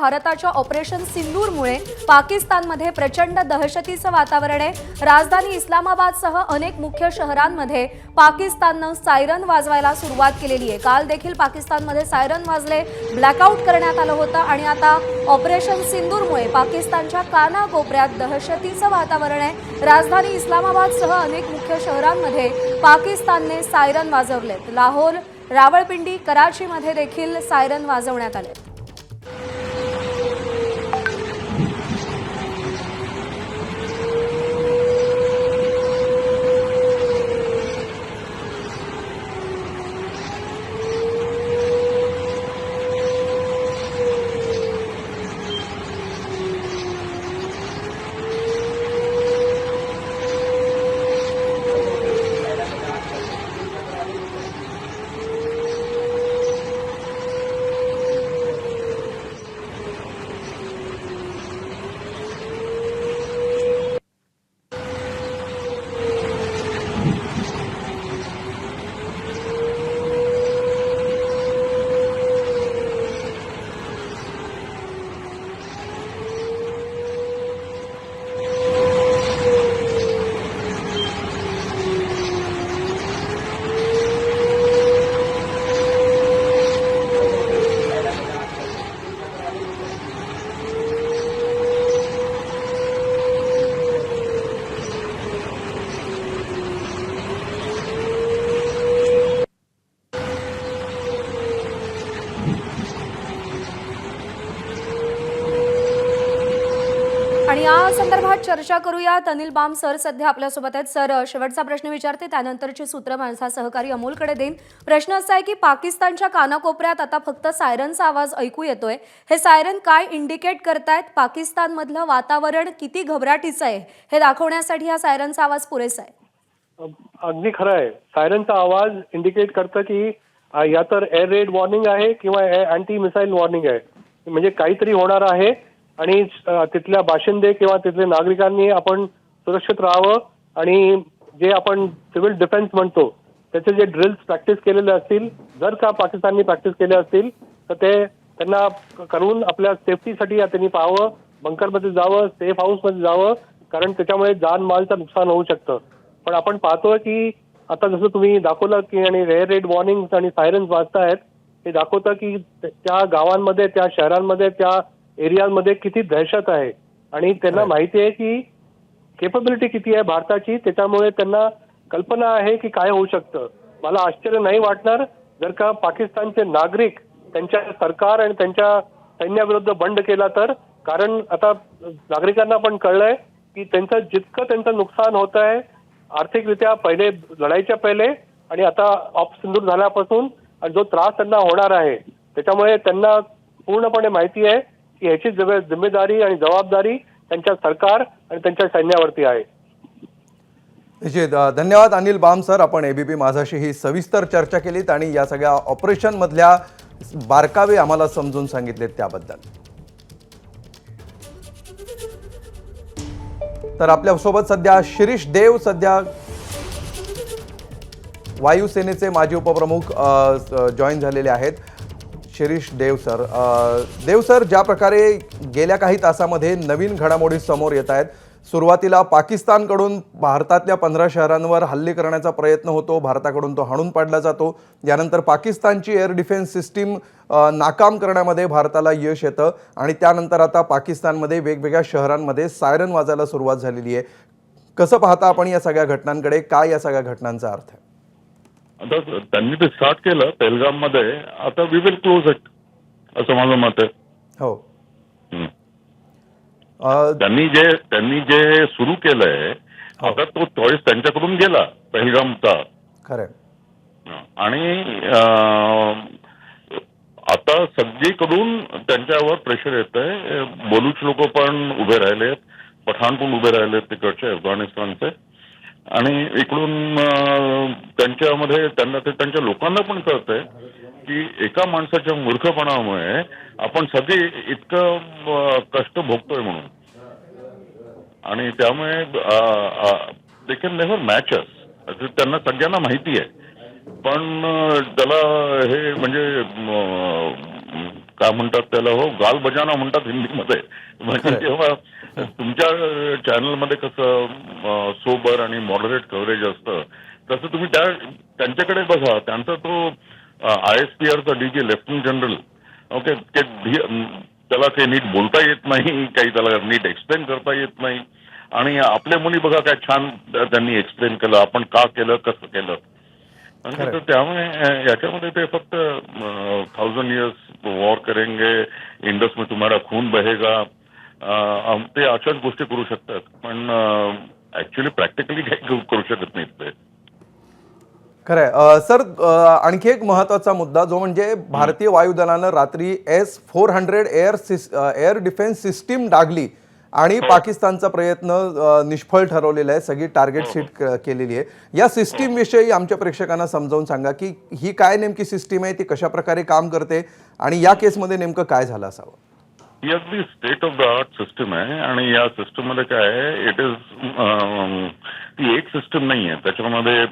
भारताच्या ऑपरेशन सिंदूरमुळे पाकिस्तानमध्ये प्रचंड दहशतीचं वातावरण आहे. राजधानी इस्लामाबादसह अनेक मुख्य शहरांमध्ये पाकिस्ताननं सायरन वाजवायला सुरुवात केलेली आहे. काल देखील पाकिस्तानमध्ये सायरन वाजले ब्लॅकआउट करण्यात आलं होतं आणि आता ऑपरेशन सिंदूरमुळे पाकिस्तानच्या कानाकोपऱ्यात दहशतीचं वातावरण आहे. राजधानी इस्लामाबादसह अनेक मुख्य शहरांमध्ये पाकिस्तानने सायरन वाजवलेत. लाहोर रावळपिंडी कराचीमध्ये देखील सायरन वाजवण्यात आले आणि या संदर्भात चर्चा करूयात अनिल बाम सर सध्या आपल्यासोबत आहेत. सर शेवटचा प्रश्न विचारते. त्यानंतरची सूत्र माझा सहकारी अमोलकडे देईन. प्रश्न असा आहे की पाकिस्तानच्या कानाकोपऱ्यात आता फक्त सायरनचा आवाज ऐकू येतोय. हे सायरन काय इंडिकेट करतायत? पाकिस्तानमधलं वातावरण किती घबराटीचं आहे? हे दाखवण्यासाठी हा सायरनचा आवाज पुरेसा आहे. अगदी खरं आहे. सायरनचा आवाज इंडिकेट करतं की या तर एअर रेड वॉर्निंग आहे किंवा अँटी मिसाईल वॉर्निंग आहे. म्हणजे काहीतरी होणार आहे. आणि तिथल्या बाशिंदे किंवा तिथल्या नागरिकांनी आपण सुरक्षित राहावं आणि जे आपण सिव्हिल डिफेन्स म्हणतो त्याचे जे ड्रिल्स प्रॅक्टिस केलेले असतील जर का पाकिस्ताननी प्रॅक्टिस केले असतील तर ते त्यांना करून आपल्या सेफ्टीसाठी त्यांनी पाहावं बंकरमध्ये जावं सेफ हाऊसमध्ये जावं कारण त्याच्यामुळे जान मालचं नुकसान होऊ शकतं. पण आपण पाहतोय की आता जसं तुम्ही दाखवलं की आणि रेअर रेड वॉर्निंग आणि सायरन्स वाजतायत हे दाखवतं की त्या गावांमध्ये त्या शहरांमध्ये त्या एरियामध्ये किती दहशत आहे आणि त्यांना माहिती आहे की केपबिलिटी किती आहे भारताची त्याच्यामुळे त्यांना कल्पना आहे की काय होऊ शकतं. मला आश्चर्य नाही वाटणार जर का पाकिस्तानचे नागरिक त्यांच्या सरकार आणि त्यांच्या सैन्याविरुद्ध बंड केला तर. कारण आता नागरिकांना पण कळलंय की त्यांचं जितकं त्यांचं नुकसान होत आहे आर्थिकरित्या पहिले लढाईच्या पहिले आणि आता ऑप सिंदूर झाल्यापासून आणि जो त्रास त्यांना होणार आहे त्याच्यामुळे त्यांना पूर्णपणे माहिती आहे याची जिम्मेदारी आणि जबाबदारी त्यांच्या सरकार आणि त्यांच्या सैन्यावरती आहे. निश्चित. धन्यवाद अनिल बाम सर. आपण एबीपी माझाशी ही सविस्तर चर्चा केलीत आणि या सगळ्या ऑपरेशनमधल्या बारकावे आम्हाला समजून सांगितलेत त्याबद्दल. तर आपल्यासोबत सध्या शिरीष देव सध्या वायुसेनेचे माजी उपप्रमुख जॉईन झालेले आहेत. शिरीष देव सर देव सर ज्या प्रकारे गेल्या काही तासामध्ये नवीन घडामोडी समोर येत आहेत सुरुवातीला पाकिस्तानकडून भारतातल्या पंधरा शहरांवर हल्ले करण्याचा प्रयत्न होतो भारताकडून तो हाणून पाडला जातो. यानंतर पाकिस्तानची एअर डिफेन्स सिस्टीम नाकाम करण्यामध्ये भारताला यश येतं आणि त्यानंतर आता पाकिस्तानमध्ये वेगवेगळ्या शहरांमध्ये सायरन वाजायला सुरुवात झालेली आहे. कसं पाहता आपण या सगळ्या घटनांकडे? काय या सगळ्या घटनांचा अर्थ आहे? आता त्यांनी ते स्टार्ट केलं पेलगाममध्ये आता वी विल क्लोज इट असं माझं मत आहे. हो. त्यांनी जे त्यांनी जे सुरू केलंय आता तो चॉईस त्यांच्याकडून गेला पेहलगामचा. खरं. आणि आता सगळीकडून त्यांच्यावर प्रेशर येत आहे बलूच लोक पण उभे राहिलेत. पठाण पण उभे राहिलेत तिकडचे अफगाणिस्तानचे. आणि इकडून त्यांच्यामध्ये त्यांना ते त्यांच्या लोकांना पण कळतंय की एका माणसाच्या मूर्खपणामुळे आपण सगळे इतकं कष्ट भोगतोय म्हणून. आणि त्यामुळे दे कॅन नेव्हर मॅचस त्यांना सगळ्यांना माहिती आहे. पण त्याला हे म्हणजे काय म्हणतात त्याला? हो गाल बजाना म्हणतात हिंदीमध्ये. म्हणजे. जेव्हा तुमच्या चॅनलमध्ये कसं सोबर आणि मॉडरेट कव्हरेज असतं तसं तुम्ही त्या त्यांच्याकडे बघा. त्यांचा तो I S P आरचा D G lieutenant general okay ते त्याला काही नीट बोलता येत नाही काही त्याला नीट एक्सप्लेन करता येत नाही. आणि आपल्या मुली बघा काय छान त्यांनी एक्सप्लेन केलं आपण का केलं कसं केलं. आणि त्यामुळे याच्यामध्ये ते फक्त थाउजंड इयर्स वॉर करेंगे इंडस में तुम्हारा खून बहेगा ते अशाच गोष्टी करू शकतात. पण ऍक्च्युली प्रॅक्टिकली काही करू- शकत नाहीत ते. खरंय. सर आणखी एक महत्त्वाचा मुद्दा जो म्हणजे भारतीय वायुदलानं रात्री S four hundred air air defence system डागली. आणि पाकिस्तानचा प्रयत्न निष्फळ ठरवलेला आहे. सगळी टार्गेट सीट क- केलेली आहे. या सिस्टीम विषयी आमच्या प्रेक्षकांना समजावून सांगा की ही काय नेमकी सिस्टीम आहे ती कशा प्रकारे काम करते आणि या केसमध्ये नेमकं काय झालं असावं? ही अगदी state of the art system आहे आणि या सिस्टममध्ये काय आहे इट इज ती एक सिस्टम नाही आहे. त्याच्यामध्ये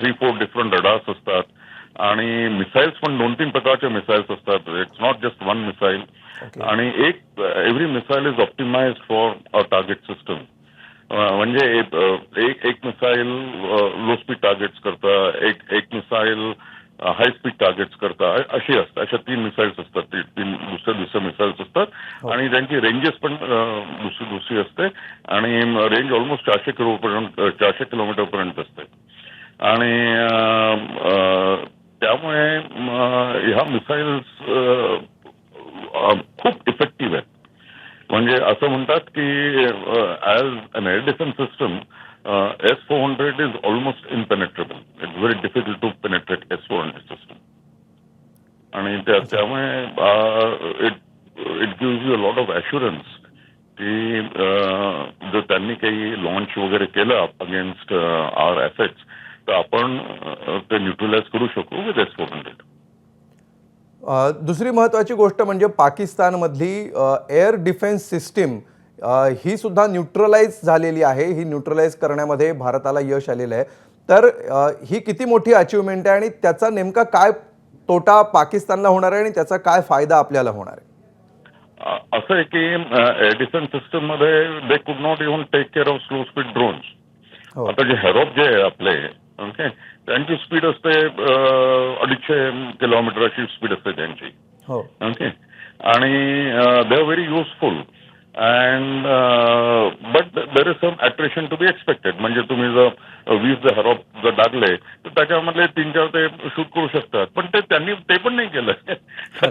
थ्री फोर डिफरंट रडार्स असतात आणि मिसाईल्स पण दोन तीन प्रकारचे मिसाईल्स असतात. It's not just one missile आणि एक every missile is optimise for a target system म्हणजे एक एक- एक मिसाईल लो स्पीड टार्गेट्स करता एक एक मिसाईल हाय स्पीड टार्गेट्स करता अशी असतात अशा तीन मिसाईल्स असतात ती तीन दुसऱ्या दुसऱ्या मिसाईल्स असतात. आणि त्यांची रेंजेस पण अ, दुसरी दुसरी असते. आणि रेंज ऑलमोस्ट चारशे किलोपर्यंत चारशे किलोमीटर पर्यंत असते. आणि त्यामुळे ह्या मिसाईल्स खूप इफेक्टिव्ह आहेत म्हणजे असं म्हणतात की as an air defence system S four hundred is almost impenetrable it's very difficult to penetrate S four hundred system आणि त्या त्यामुळे it it gives you a lot of assurance की जर त्यांनी काही लॉन्च वगैरे केलं अगेन्स्ट आर एफेक्ट्स तर आपण ते न्यूट्रलाइज करू शकू विथ एस फोर हंड्रेड दुसरी महत्त्वाची गोष्ट म्हणजे पाकिस्तानमधली एअर डिफेन्स सिस्टीम ही सुद्धा न्यूट्रलाइज झालेली आहे. ही न्यूट्रलाइज करण्यामध्ये भारताला यश आलेलं आहे. तर अ, ही किती मोठी अचिव्हमेंट आहे आणि त्याचा नेमका काय तोटा पाकिस्तानला होणार आहे आणि त्याचा काय फायदा आपल्याला होणार आहे? असं आहे की एअर डिफेन्स सिस्टममध्ये they could not even take care of slow speed drones आता जे हेरॉप जे आहे आपले ओके. त्यांची स्पीड असते अडीचशे किलोमीटर अशी स्पीड असते त्यांची. हो. ओके. आणि they are very useful and but there is some attrition to be expected म्हणजे तुम्ही जर वीस जर हरॉप जर टाकले तर त्याच्यामधले तीन चार ते शूट करू शकतात. पण ते त्यांनी ते पण नाही खरंय,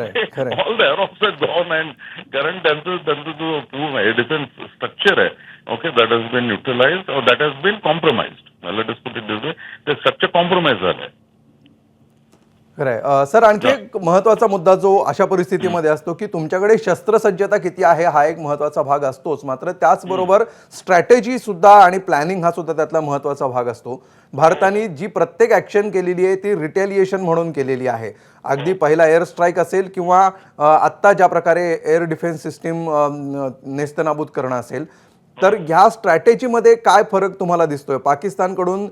केलं खरंय. All the Harops are gone and कारण त्यांचं त्यांचं जो पूर्ण एअर डिफेन्स स्ट्रक्चर आहे okay that has been neutralise और that has been compromise let is put it this way ते स्ट्रक्चर कॉम्प्रोमाइज झालंय खरंय सर आणखी एक महत्त्वाचा मुद्दा जो अशा परिस्थितीमध्ये असतो की तुमच्याकडे शस्त्रसज्जता किती आहे हा एक महत्त्वाचा भाग असतोच. मात्र त्याचबरोबर स्ट्रॅटेजी सुद्धा आणि प्लॅनिंग हा सुद्धा त्यातला महत्त्वाचा भाग असतो. भारताने जी प्रत्येक ऍक्शन केलेली आहे ती रिटेलिएशन म्हणून केलेली आहे. अगदी पहिला एअर स्ट्राईक असेल किंवा आत्ता ज्या प्रकारे एअर डिफेन्स सिस्टीम नेस्तनाबूत करणं असेल तर ह्या स्ट्रॅटेजीमध्ये काय फरक तुम्हाला दिसतोय? पाकिस्तानकडून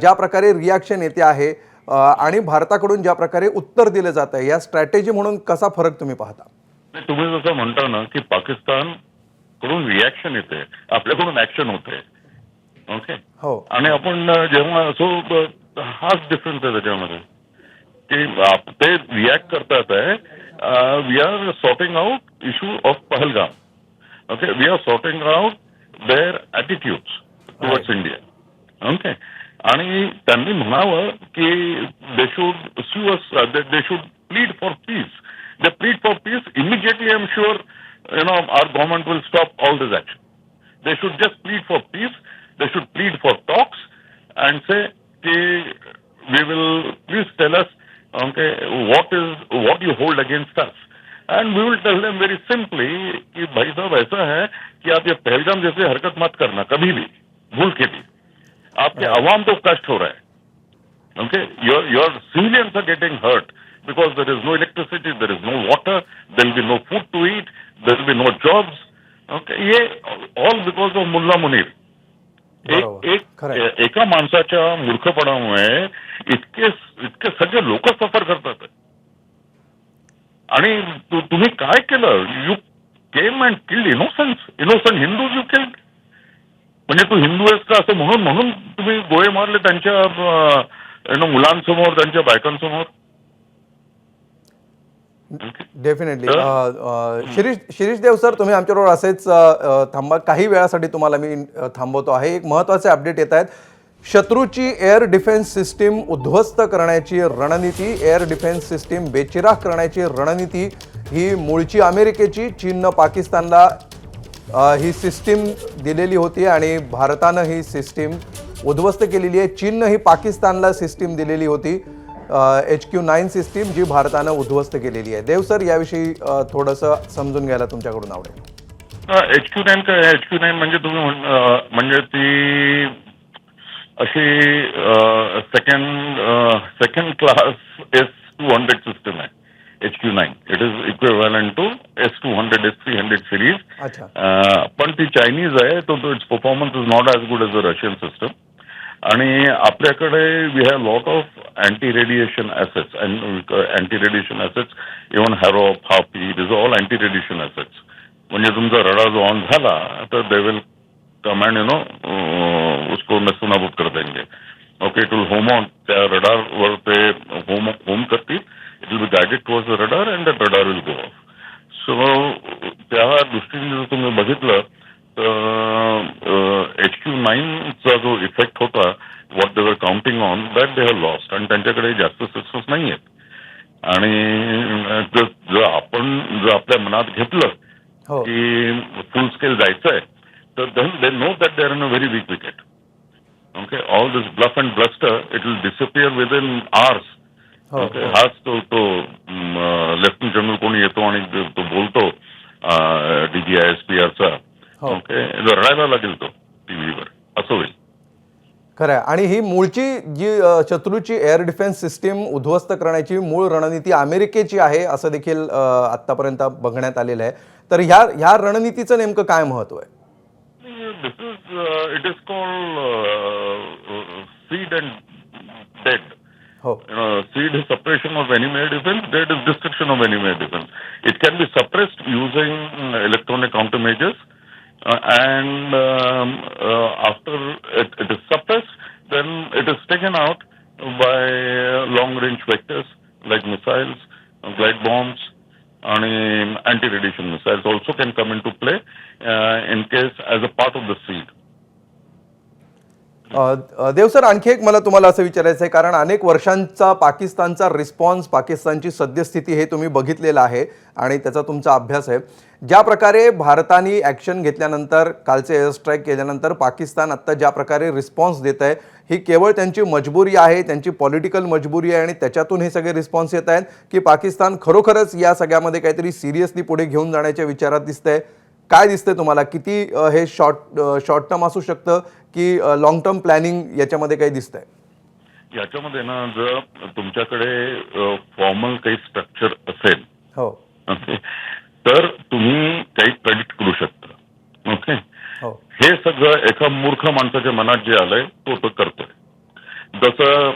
ज्या प्रकारे रिॲक्शन येते आहे आणि भारताकडून ज्या प्रकारे उत्तर दिलं जात आहे या स्ट्रॅटेजी म्हणून कसा फरक तुम्ही पाहता? तुम्ही जसं म्हणता ना की पाकिस्तानकडून रिॲक्शन येते आपल्याकडून ऍक्शन होते. ओके हो. आणि आपण जेव्हा सो ब- हाच डिफरन्स आहे त्याच्यामध्ये. की ते रिॲक्ट करतात आहे we are sorting out issue of Pahalgam okay we are sorting out their attitudes towards India okay आणि त्यांनी म्हणावं की they should sue they should plead for peace they plead for peace immediately I am sure you know our government will stop all this action they should just plead for peace. They should plead for talks and say, "Ki we will please tell us, okay, what is what you hold against us." And we will tell them very simply कि भाई साहब ऐसा है कि आप ये पहलगाम जैसे हरकत मत करना कभी भी भूल के भी आपके अवाम को कष्ट हो रहा है okay your your civilians are getting hurt because there is no electricity there is no water there will be no food to eat there will be no jobs okay ये all because of Mulla Munir. एक एक. एका माणसाच्या मूर्खपणामुळे इतके इतके सगळे लोक सफर करतात आणि तुम्ही काय केलं you came and killed innocents innocent Hindu you killed म्हणजे तू हिंदू आहेस का असं म्हणून म्हणून तुम्ही गोळे मारले त्यांच्या मुलांसमोर त्यांच्या बायकांसमोर. डेफिनेटली शिरीष शिरीष देव सर तुम्ही आमच्याबरोबर असेच थांबा. काही वेळासाठी तुम्हाला मी थांबवतो आहे. एक महत्त्वाचे अपडेट येत आहेत. शत्रूची एअर डिफेन्स सिस्टीम उद्ध्वस्त करण्याची रणनीती एअर डिफेन्स सिस्टीम बेचिराख करण्याची रणनीती ही मूळची अमेरिकेची चीननं पाकिस्तानला ही सिस्टीम दिलेली होती आणि भारतानं ही सिस्टीम उद्ध्वस्त केलेली आहे. चीननं ही पाकिस्तानला सिस्टीम दिलेली होती. एच क्यू नाईन सिस्टीम जी भारतानं उद्ध्वस्त केलेली आहे. देव सर याविषयी थोडंसं समजून घ्यायला तुमच्याकडून आवडेल. एच क्यू नाईन काय एच क्यू नाईन म्हणजे तुम्ही म्हणजे ती अशी second second class S two hundred system आहे. H Q nine it is equivalent to S two hundred S three hundred series अच्छा. अं, पण ती चायनीज आहे तो its performance is not as good as a Russian system आणि आपल्याकडे we have lot of anti radiation assets anti radiation assets even Harop Harpy it is all anti radiation assets म्हणजे तुमचा रडार जो on झाला तर they will command you know उसको नस्तनाबूत कर देंगे. ओके विल होम ऑन त्या रडारवर ते होम होम करतील. It will be guided towards the radar and that radar will go off so त्या दृष्टीने जर तुम्ही बघितलं तर एच क्यू नाईनचा जो इफेक्ट होता what they were counting on that they have lost आणि त्यांच्याकडे जास्त सिस्टम्स नाही आहेत आणि जर आपण जर आपल्या मनात घेतलं हो. की फुल स्केल जायचंय तर then they know that they are in a very weak wicket okay all this bluff and bluster it will disappear within hours okay हाच तो तो लेफ्टनंट जनरल कोणी येतो आणि तो बोलतो डीजीआय एस पी आरचा. हो. ओके. रडायला लागेल तो टीव्हीवर असं होईल. खरं आहे. आणि ही मूळची जी शत्रूची एअर डिफेन्स सिस्टीम उद्ध्वस्त करण्याची मूळ रणनीती अमेरिकेची आहे असं देखील अ, आत्तापर्यंत बघण्यात आलेलं आहे. तर ह्या ह्या रणनीतीचं नेमकं काय महत्त्व आहे? This is it is called SEAD and DEAD you know, seed is suppression of enemy air defense, dead is destruction of enemy air defense. It can be suppressed using uh, electronic countermeasures, uh, and um, uh, after it, it is suppressed, then it is taken out by uh, long-range vectors like missiles, uh, glide bombs, and anti-radiation missiles also can come into play uh, in case as a part of the seed. Deo sir आणखी एक मला तुम्हाला असं विचारायचं आहे कारण अनेक वर्षांचा पाकिस्तानचा रिस्पॉन्स पाकिस्तानची सद्यस्थिती हे तुम्ही बघितलेलं आहे आणि त्याचा तुमचा अभ्यास आहे. ज्या प्रकारे भारताने ॲक्शन घेतल्यानंतर कालचे एअर स्ट्राईक केल्यानंतर पाकिस्तान आत्ता ज्या प्रकारे रिस्पॉन्स देत आहे ही केवळ त्यांची मजबुरी आहे त्यांची पॉलिटिकल मजबुरी आहे आणि त्याच्यातून हे सगळे रिस्पॉन्स येत आहेत की पाकिस्तान खरोखरच या सगळ्यामध्ये काहीतरी सिरियसली पुढे घेऊन जाण्याच्या विचारात दिसतंय. काय दिसतंय तुम्हाला? किती हे शॉर्ट शॉर्ट टर्म असू शकतं की लॉंग टर्म प्लॅनिंग याच्यामध्ये काही दिसतंय? याच्यामध्ये ना जर तुमच्याकडे फॉर्मल काही स्ट्रक्चर असेल हो. ओके तर तुम्ही काही प्रेडिक्ट करू शकता ओके? हो. हे सगळं एका मूर्ख माणसाच्या मनात जे आलंय तो तो करतोय. जसं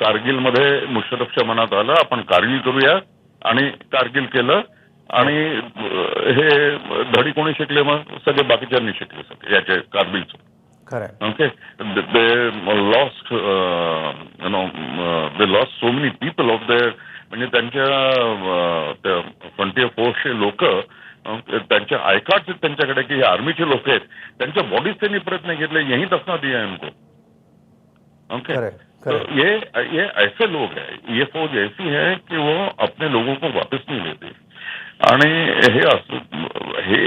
कारगिलमध्ये मुशरफच्या मनात आलं आपण कारगिल करूया आणि कारगिल केलं आणि हे धडी कोणी शिकले मग सगळे बाकीच्यांनी शिकले सगळे याचे they lost, uh, you know, uh, they lost so many people of their म्हणजे त्यांच्या त्या फ्रंटियर फोर्सचे लोक त्यांच्या आयकार्ड्स आहेत त्यांच्याकडे की हे आर्मीचे लोक आहेत त्यांच्या बॉडीज त्यांनी प्रयत्न घेतले यही दफना दिया इनको ओके? तो. ये ये ऐसे लोग हैं ये फौज ऐसी है कि वो अपने लोगों को वापस नहीं लेते. आणि हे असं हे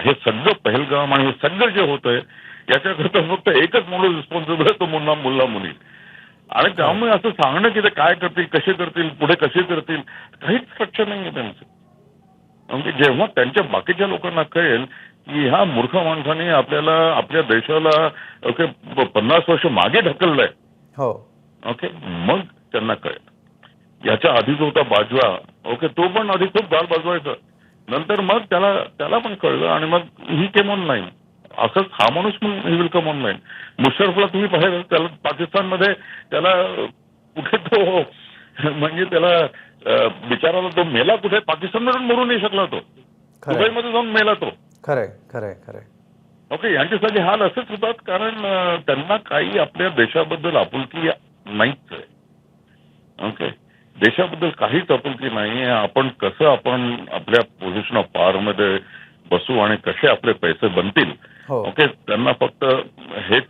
हे सगळं पहलगाम आणि हे सगळं जे होतंय याच्याकरता फक्त एकच माणूस रिस्पॉन्सिबल आहे तो मुन्ना मुल्ला मुनी. आणि त्यामुळे असं सांगणं की ते काय करतील कसे करतील पुढे कसे करतील काहीच स्ट्रक्चर नाही आहे त्यांचं. म्हणजे जेव्हा त्यांच्या बाकीच्या लोकांना कळेल की ह्या मूर्ख माणसाने आपल्याला आपल्या देशाला ओके पन्नास वर्ष मागे ढकललंय. हो. ओके मग त्यांना कळेल. याच्या आधी जो होता बाजवा ओके तो पण आधी खूप गाल बाजवायचा. नंतर मग त्याला त्याला पण कळलं आणि मग ही केम ऑन लाईन असंच हा माणूस मग he will come online मुशरफला तुम्ही पाहिलं त्याला पाकिस्तानमध्ये त्याला कुठे तो म्हणजे त्याला बिचाराला तो मेला कुठे? पाकिस्तानमधून मरू नाही शकला तो. दुबईमध्ये जाऊन मेला तो. खरंय खरंय खरंय. ओके यांचे सगळे हाल असेच होतात कारण त्यांना काही आपल्या देशाबद्दल आपुलकी नाहीच आहे. ओके. देशाबद्दल काहीच आपुलकी नाही आपण कसं आपण आपल्या पोझिशन ऑफ पॉवर मध्ये बसू आणि कसे आपले पैसे बनतील? हो. ओके त्यांना फक्त हेच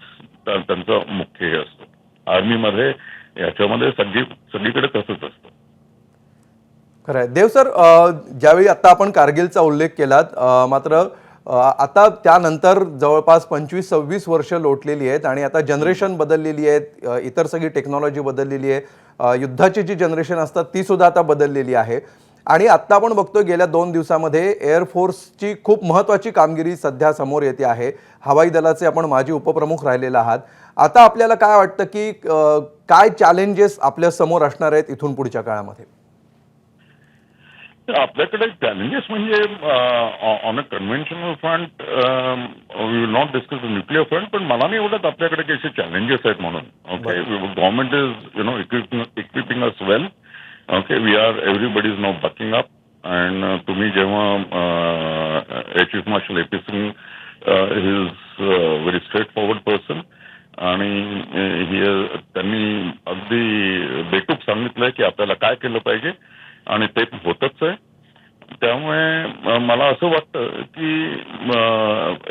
त्या- त्यांचं मुख्य हे असतं. आर्मीमध्ये याच्यामध्ये सगळी सगळीकडे तसंच असतं. खरंय. देव सर ज्यावेळी आता आपण कारगिलचा उल्लेख केलात मात्र आता त्यानंतर जवळपास पंचवीस सव्वीस वर्ष लोटलेली आहेत आणि आता जनरेशन बदललेली आहेत इतर सगळी टेक्नॉलॉजी बदललेली आहे. युद्धाची जी जनरेशन असतात ती सुद्धा आता बदललेली आहे. आणि आत्ता आपण बघतो गेल्या दोन दिवसामध्ये एअरफोर्सची खूप महत्त्वाची कामगिरी सध्या समोर येते आहे. हवाई दलाचे आपण माजी उपप्रमुख राहिलेले आहात. आता आपल्याला काय वाटतं की काय चॅलेंजेस आपल्यासमोर असणार आहेत इथून पुढच्या काळामध्ये? आपल्याकडे चॅलेंजेस म्हणजे on a conventional front we will not discuss the nuclear front पण मला नाही वाटत आपल्याकडे काही चॅलेंजेस आहेत म्हणून. Okay government is you know equipping us well okay we are everybody is now bucking up and तुम्ही जेव्हा chief marshal A P Singh is very straightforward person आणि ही त्यांनी अगदी बेटूक सांगितलंय की आपल्याला काय केलं पाहिजे. आणि ते होतच आहे. त्यामुळे मला असं वाटतं की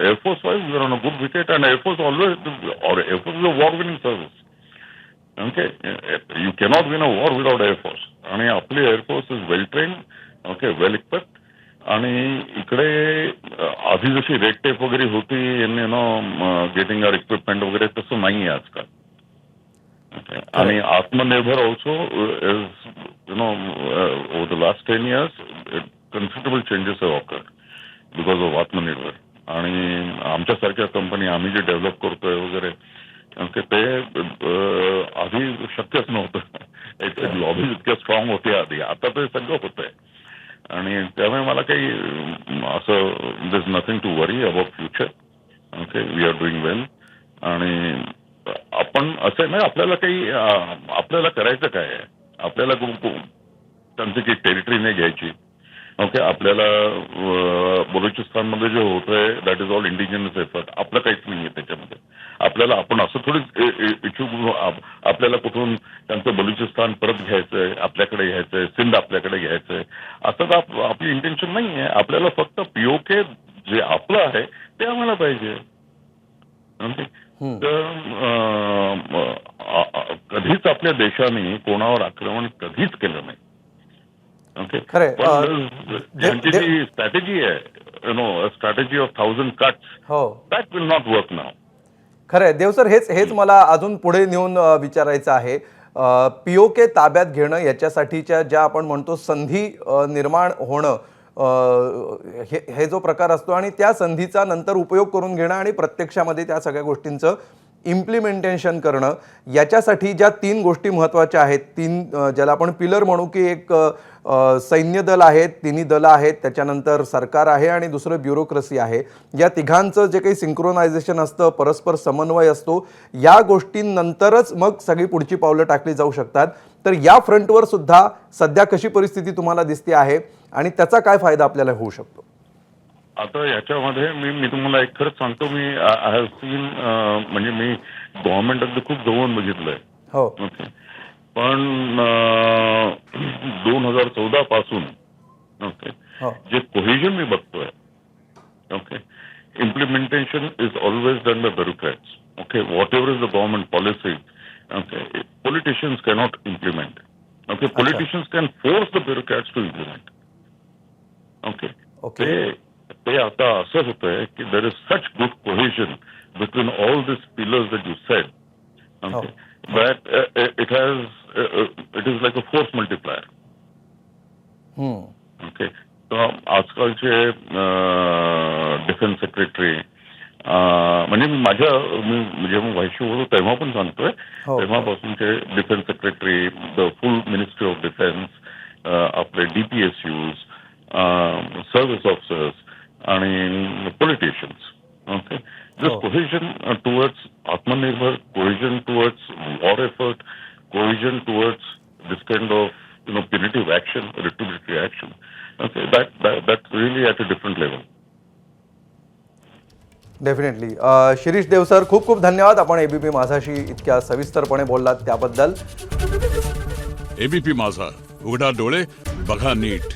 air force wise you're on a good wicket and air force always और air force is a war winning service okay you cannot win a war without air force आणि आपली air force is well train okay well equipped आणि इकडे आधी जशी red tape वगैरे होती in no getting our equipment वगैरे तसं नाही आहे आजकाल. आणि Atmanirbhar also is you know over the last ten years considerable changes have awkward because of Atmanirbhar. आणि आमच्यासारख्या कंपनी आम्ही जे डेव्हलप करतोय वगैरे ते uh, आधी शक्यच नव्हतं. लॉबी इतक्या स्ट्रॉंग होती आधी. आता ते सगळं होतंय. आणि त्यामुळे मला काही असं this nothing to worry about future okay we are doing well आणि आपण असं नाही आपल्याला काही आपल्याला करायचं काय? आहे आपल्याला त्यांची काही टेरिटरी नाही घ्यायची. ओके आपल्याला बलुचिस्तानमध्ये जे होत आहे that is all indigenous effort आपलं काहीच नाहीये त्याच्यामध्ये. आपल्याला आपण असं थोडीच इच्छुक आपल्याला कुठून त्यांचं बलुचिस्तान परत घ्यायचंय आपल्याकडे घ्यायचंय सिंध आपल्याकडे घ्यायचंय. असं तर आपली इंटेन्शन नाही आहे आपल्याला फक्त पीओके जे आपलं आहे ते आम्हाला पाहिजे. तर कधीच आपल्या देशाने कोणावर आक्रमण कधीच केलं नाही. ओके. पण दे- जी स्ट्रॅटेजी आहे you know strategy of thousand cuts हो. That will not work now खरंय. देव सर हेच हेच मला अजून पुढे नेऊन विचारायचं आहे. पीओके ताब्यात घेणं याच्यासाठीच्या ज्या आपण म्हणतो संधी निर्माण होणं हे हे जो प्रकार असतो आणि त्या संधीचा नंतर उपयोग करून घेणं आणि प्रत्यक्षामध्ये त्या सगळ्या गोष्टींचं इम्प्लिमेंटेशन करणं याच्यासाठी ज्या तीन गोष्टी महत्त्वाच्या आहेत तीन ज्याला आपण पिलर म्हणू की एक सैन्य दल आहेत तिन्ही दलं आहेत त्याच्यानंतर सरकार आहे आणि दुसरं ब्युरोक्रेसी आहे. या तिघांचं जे काही सिंक्रोनायझेशन असतं परस्पर समन्वय असतो या गोष्टींनंतरच मग सगळी पुढची पावलं टाकली जाऊ शकतात. तर या फ्रंटवर सुद्धा सध्या कशी परिस्थिती तुम्हाला दिसते आहे आणि त्याचा काय फायदा आपल्याला होऊ शकतो? आता याच्यामध्ये मी मी तुम्हाला एक खरंच सांगतो मी आय हॅव सीन म्हणजे मी गव्हर्नमेंट अगदी खूप जवळून बघितलंय. हो. ओके. पण दोन हजार चौदा पासून ओके हो. जे कोहिजन मी बघतोय okay implementation is always done by bureaucrats okay whatever is the government policy okay politicians cannot implement okay politicians can force the bureaucrats to implement okay okay ते ते आता असं होतंय की there is such good cohesion between all this pillars that you said Oh. That it has it is like a force multiplier hmm. Okay तर आजकालचे defence secretary म्हणजे मी माझ्या मी जेव्हा व्हायशी होतो तेव्हा पण सांगतोय. तेव्हापासूनचे defence secretary the full ministry of defence आपले डीपीएसयूज सर्व्हिस ऑफिसर्स आणि पॉलिटिशियन्स ओके दिस हो. Cohesion towards Atmanirbhar cohesion towards war effort cohesion towards this kind of you know, punitive action, retributory action. Okay, that, that that's really at a different level. Definitely Shirish Deo sir खूप खूप धन्यवाद. आपण ABP माझाशी इतक्या सविस्तरपणे बोललात त्याबद्दल. ABP माझा. उघडा डोळे बघा नीट.